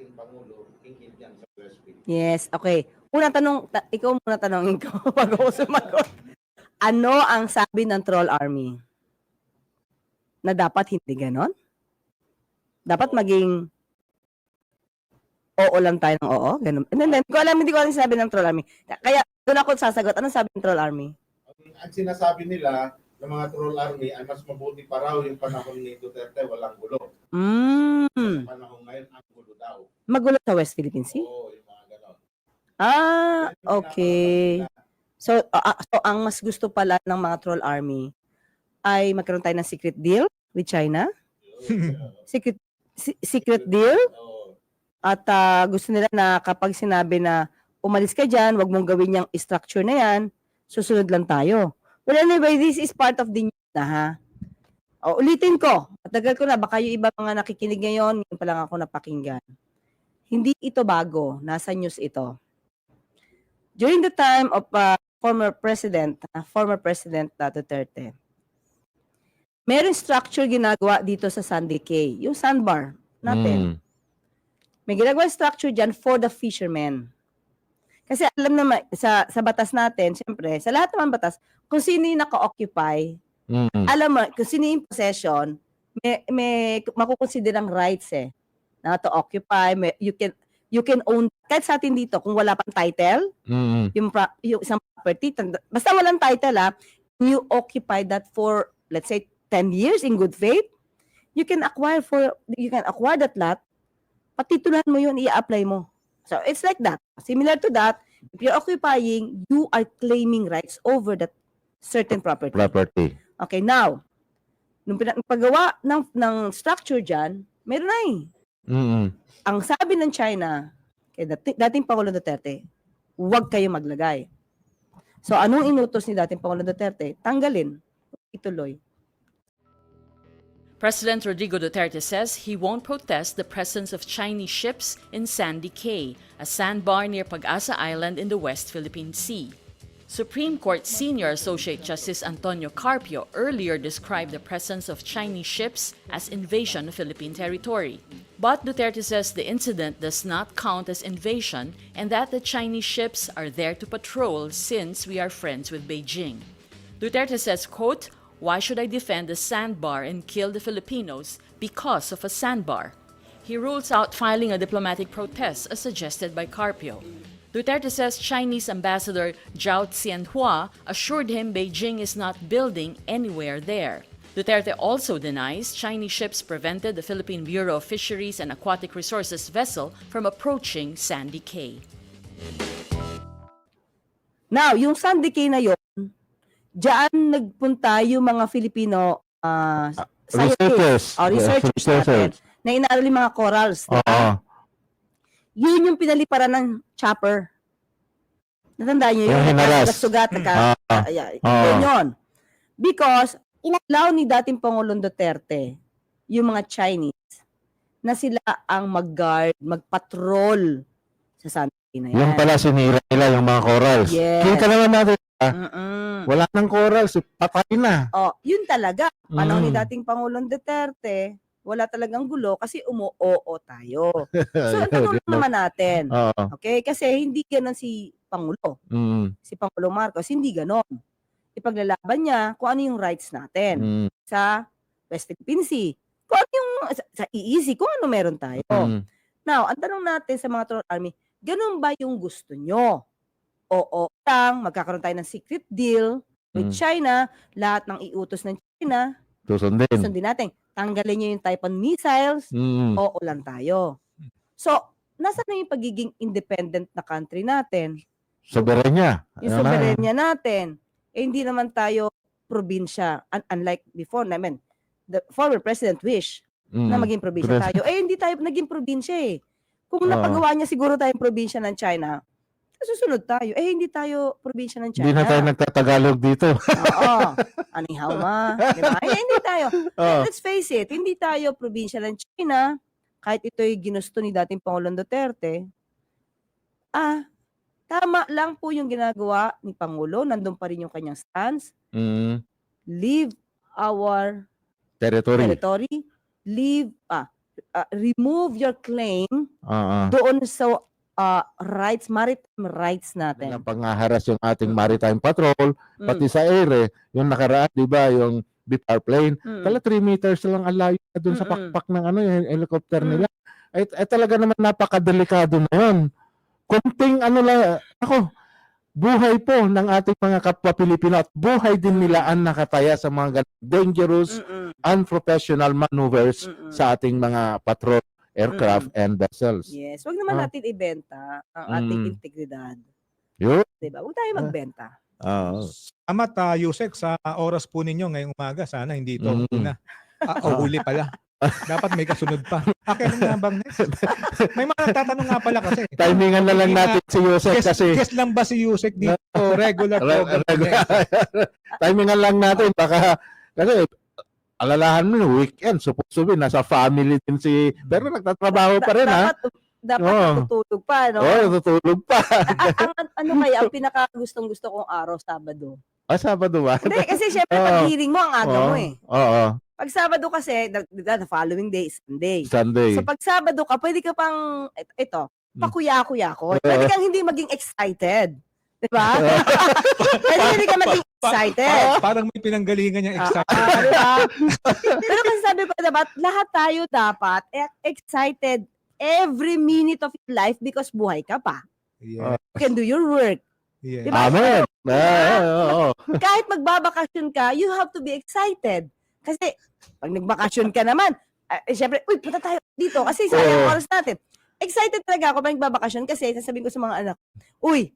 ating Pangulo, ingit yan sa Philippines. Yes, okay. Unang tanong, ta- ikaw muna tanongin ko bago ako sumagot. Ano ang sabi ng Troll Army? Na dapat hindi ganon? Dapat maging oo lang tayo ng oo? Ganun. Hindi, hindi, hindi ko alam, hindi ko alam yung sabi ng Troll Army. Kaya doon ako sasagot. Anong sabi ng Troll Army? Ang, ang sinasabi nila ng mga troll army ay mas mabuti pa raw yung panahon ni Duterte walang gulo. Mm, Sa panahon ngayon, ang gulo daw. Magulo sa West Philippine Sea? Oo, yung mga ganon. Ah, okay. So, ah, so ang mas gusto pala ng mga Troll Army ay magkaroon tayo ng secret deal with China? Secret si- secret deal? At ah, gusto nila na kapag sinabi na umalis ka dyan, wag mong gawin yung structure na yan, susunod lang tayo. Well, anyway, this is part of the news na ha. O, ulitin ko. Matagal ko na. Baka yung iba mga nakikinig ngayon, ngayon pa lang ako napakinggan. Hindi ito bago. Nasa news ito. During the time of uh, former president, uh, former president uh, Duterte, meron structure ginagawa dito sa Sandy Cay. Yung sandbar natin. Mm. May ginagawa structure dyan for the fishermen. Kasi alam naman, sa, sa batas natin, siyempre, sa lahat naman batas, kung sino yung naka-occupy, Mm. alam mo, kung sino yung possession, may, may makukonsiderang rights eh. Na to occupy, may, you can you can own, kahit sa atin dito, kung wala pang title, Mm. yung, pra- yung isang property, tanda- basta walang title ah, you occupy that for, let's say, 10 years in good faith, you can acquire for, you can acquire that lot, patitulan mo yun, i-apply mo. So, it's like that. Similar to that, if you're occupying, you are claiming rights over that certain property. Property. Okay, now, nung paggawa ng, ng structure dyan, meron na eh. Mm. Ang sabi ng China, kay dating, dating Pangulo Duterte, huwag kayo maglagay. So, anong inutos ni dating Pangulo Duterte? Tanggalin. Ituloy. President Rodrigo Duterte says he won't protest the presence of Chinese ships in Sandy Cay, a sandbar near Pag-asa Island in the West Philippine Sea. Supreme Court Senior Associate Justice Antonio Carpio earlier described the presence of Chinese ships as invasion of Philippine territory. But Duterte says the incident does not count as invasion and that the Chinese ships are there to patrol since we are friends with Beijing. Duterte says, quote, Why should I defend a sandbar and kill the Filipinos because of a sandbar? He rules out filing a diplomatic protest as suggested by Carpio. Duterte says Chinese Ambassador Zhao Xianhua assured him Beijing is not building anywhere there. Duterte also denies Chinese ships prevented the Philippine Bureau of Fisheries and Aquatic Resources vessel from approaching Sandy Cay. Now, yung Sandy Cay na yun, dyan nagpunta yung mga Filipino ah, scientists, Researchers. oh, researchers Yeah, natin, na inaaral yung mga corals. ba? Oo. Yun yung pinaliparan ng chopper. Natandaan nyo yun? Yung hinaras. Sugat, nagka, Ah. ay, ay, Oo. yun yun. Because, inalaw ni dating Pangulong Duterte yung mga Chinese na sila ang mag-guard, mag-patrol sa Sandy na yan. Yung pala sinira nila yung mga corals. Yes. Kita naman natin, Mm-mm. wala nang corals, patay na. Oh, yun talaga. Panahon ni Mm. dating Pangulong Duterte, wala talagang gulo kasi umu-oo tayo. So, ang tanong naman natin. Oo. Okay? Kasi hindi ganon si Pangulo. Mm. Si Pangulo Marcos, hindi ganon. Ipaglalaban niya kung ano yung rights natin Mm. sa West Philippine Sea. Kung ano yung, sa, sa EEZ, kung ano meron tayo. Mm. Now, ang tanong natin sa mga Troll Army, ganun ba yung gusto nyo? Oo lang, magkakaroon tayo ng secret deal with Mm. China, lahat ng iutos ng China, Susundin. sundin natin. Tanggalin nyo yung Typhoon missiles, Mm. oo lang tayo. So, nasa na yung pagiging independent na country natin? Soberanya. Yung na? soberenya natin. Eh, hindi naman tayo probinsya. Un- unlike before, I mean, the former president wish na Mm. maging probinsya Pres- tayo. Eh, hindi tayo naging probinsya eh. Kung napagawa niya siguro tayong probinsya ng China, susunod tayo. Eh, hindi tayo probinsya ng China. Hindi na tayo nagtatagalog dito. Oo. Anihaw ma. Di ba? Eh, hindi tayo. Oo. Let's face it, hindi tayo probinsya ng China, kahit ito'y ginusto ni dating Pangulong Duterte, ah, tama lang po yung ginagawa ni Pangulo, nandun pa rin yung kanyang stance, Mm. leave our Territory. territory, leave, ah, uh, remove your claim Oo. doon sa uh, rights, maritime rights natin. Ang pangaharas yung ating maritime patrol, Mm. pati sa air, eh, yung nakaraan, di ba, yung BPR plane, Mm. Kala 3 meters lang ang layo na dun sa Mm-mm. pakpak ng ano, yung helicopter Mm. nila. Ay, ay talaga naman napakadelikado na yun. Kunting ano lang, ako, buhay po ng ating mga kapwa Pilipino at buhay din nila ang nakataya sa mga dangerous, Mm-mm. unprofessional maneuvers Mm-mm. sa ating mga patrol aircraft and vessels. Yes, wag naman Ah. natin ibenta ang ating Mm. integridad. Yun. 'Di ba? Huwag tayo Ah. magbenta. Oo. Salamat, uh, Yusek, sa oras po ninyo ngayong umaga. Sana hindi ito Mm. una. Ah, o huli pala. Dapat may kasunod pa. Akin na bang next? May mga nagtatanong nga pala kasi. Timingan na lang natin si Guest, kasi guest lang ba si Yusek dito? Regular Re- program? regular. Timingan lang natin baka kasi alalahan mo weekend supposed to be nasa family din si pero nagtatrabaho pa rin ha. dapat dapat Oo. natutulog pa, no? Oh, natutulog pa. Ang, ang- ano kaya ang pinaka gustong gusto kong araw Sabado? Ah, Sabado ba? Hindi kasi syempre Oo. pag hearing mo ang aga Oo. mo eh. Oo. Pag Sabado kasi, the, the, following day is Sunday. Sunday. So pag Sabado ka, pwede ka pang ito, Hmm. pakuya-kuya ko. Oo. Pwede kang hindi maging excited. 'Di ba? pwede hindi ka maging excited. Pa- parang may pinanggalingan niyang Ah, excited. ah, di ba? Pero kasi sabi ko, dapat lahat tayo dapat e- excited every minute of your life because buhay ka pa. Yeah. You can do your work. yeah. Di ba? Amen. Ah, oo. Kahit magbabakasyon ka, you have to be excited. Kasi pag nagbakasyon ka naman, ah, eh, syempre, uy, punta tayo dito kasi sayang oras natin. Excited talaga ako pag nagbabakasyon kasi sasabihin ko sa mga anak, uy,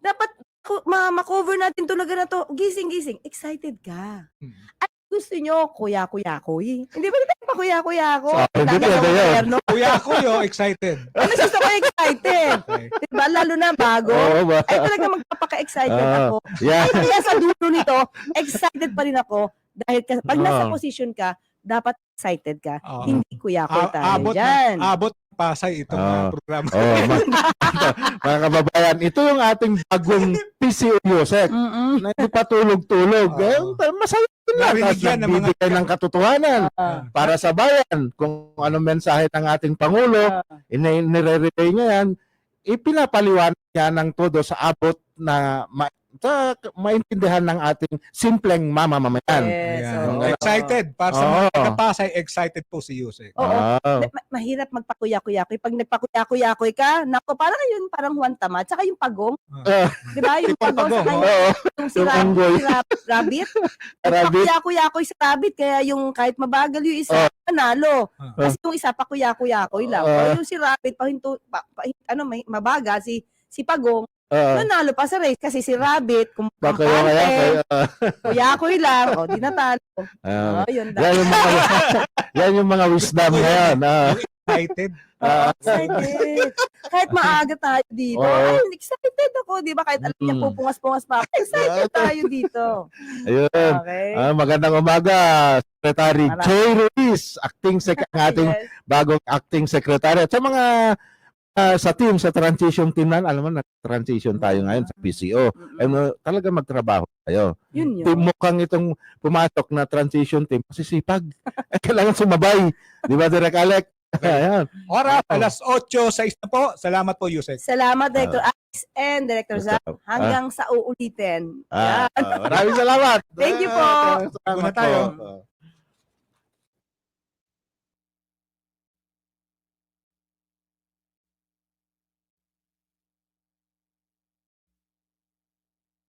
dapat ko- ma- ma-cover natin to na ganito. Gising-gising. Excited ka. Mm. At gusto nyo, kuya-kuya-kuy. Hindi ba natin pa kuya-kuya-ko? Sa akin din pwede yun. No? Kuya yo, excited. Ano gusto ko excited? Okay. Diba? Lalo na bago. Oo ba? Ay talaga magpapaka-excited Ah. ako. Yeah. Ay, kaya sa dulo nito, excited pa rin ako. Dahil ka, pag nasa Oo. position ka, dapat excited ka. Oo. Hindi kuya-kuya A- tayo abot dyan. ng, abot pasay itong Ah. uh, programa. Oh, ma- mga kababayan, ito yung ating bagong PCO Yosek Mm-mm. na hindi pa tulog-tulog. Oo. Eh, masaya din lang. Narinig At yan ng mga- ng katotohanan Ah. para sa bayan. Kung anong mensahe ng ating Pangulo, Ah. ina- nire-relay niya yan, ipinapaliwanag niya ng todo sa abot na ma- sa maintindihan ng ating simpleng mamamayan. Yes, Ayan. oo. Excited. Para sa mga Oo. taga-pasay, excited po si Yusek. Oo. Ah. Ma- mahirap magpakuya-kuya-kuy. Pag nagpakuya-kuya-kuy ka, nako, parang yun, parang Juan Tamad. Tsaka yung pagong. Ah. Di ba? Yung pagong, pagong, saka yung, Oo, yung si, yung Rab- unggoy. si Rab- rabbit. Rabbit. Sa rabbit. Kaya yung kahit mabagal yung isa, Oh. panalo. Ah. Kasi yung isa, pakuya-kuya-kuy lang. Ah. Yung si rabbit, pahinto, pa, pa, ano, may, mabaga, si, si pagong, Ah. nanalo pa sa race. Kasi si rabbit, kung Baka kaya kaya ah. kuya-kuy lang, o di natalo. Ah. O, yun. yan yung mga yan yung mga wisdom ngayon. Ah. Excited. Ah. excited. Kahit maaga tayo dito. Ay, excited ako, di ba? Kahit alam niya Mm. pupungas-pungas pa ako. Excited tayo dito. Ayun. Okay. Ah, magandang umaga, Secretary Jay Ruiz, acting sec ang ating Yes. bagong acting secretary. At sa mga ah, sa team, sa transition team na, alam mo, nag-transition tayo ngayon sa PCO. Mm-mm. Ano, talaga magtrabaho tayo. Yun yun. Team mukhang itong pumasok na transition team kasi sipag. Eh, kailangan sumabay. Di ba, Direk Alec? Ayan. Oras, alas 8, sa na po. Salamat po, Yusek. Salamat, Director Alex and Director Zach. Hanggang sa uulitin. Ah, Yan. ah, maraming salamat. Thank you po. Ah, salamat na tayo. po.